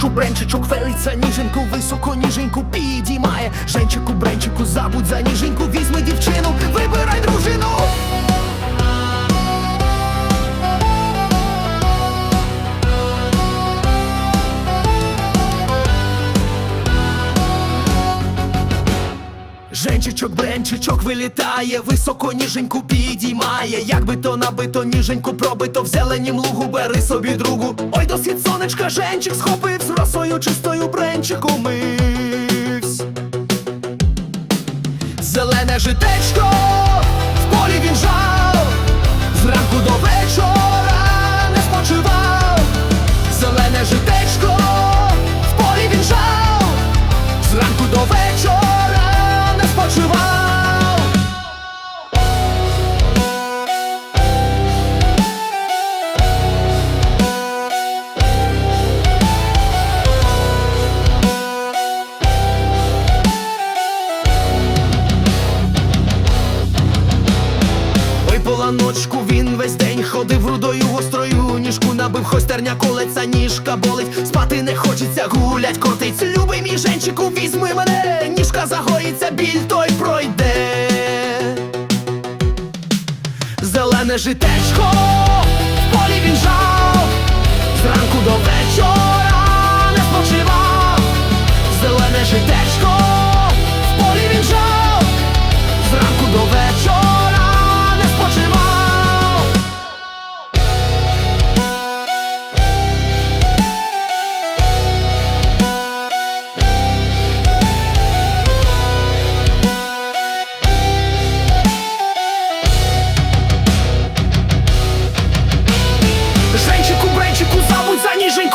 чубренчичок велиться, ніженьку високо, ніженьку підіймає. Женчику, бренчику, забудь за ніженьку, візьми дівчину, вибирай дружину. Женчичок, бренчичок вилітає, високо ніженьку підіймає. Якби то набито, ніженьку пробито, в зеленім лугу бери собі другу. Ой, до світ сонечка, женчик схопив, з росою чистою бренчику мивсь. Зелене житечко, в полі він жав, зранку до вечора не спочивав. Зелене житечко, в полі він жав, зранку до вечора Ой, поланочку він весь день ходив рудою гострою. Ніжку набив хостерня колеться, ніжка болить, спати не хочеться, гулять, котить. Любий мій женчику, візьми мене, ніжка загоїться, біль той пройде. Зелене житечко, в полі він жав, зранку до вечора niżej!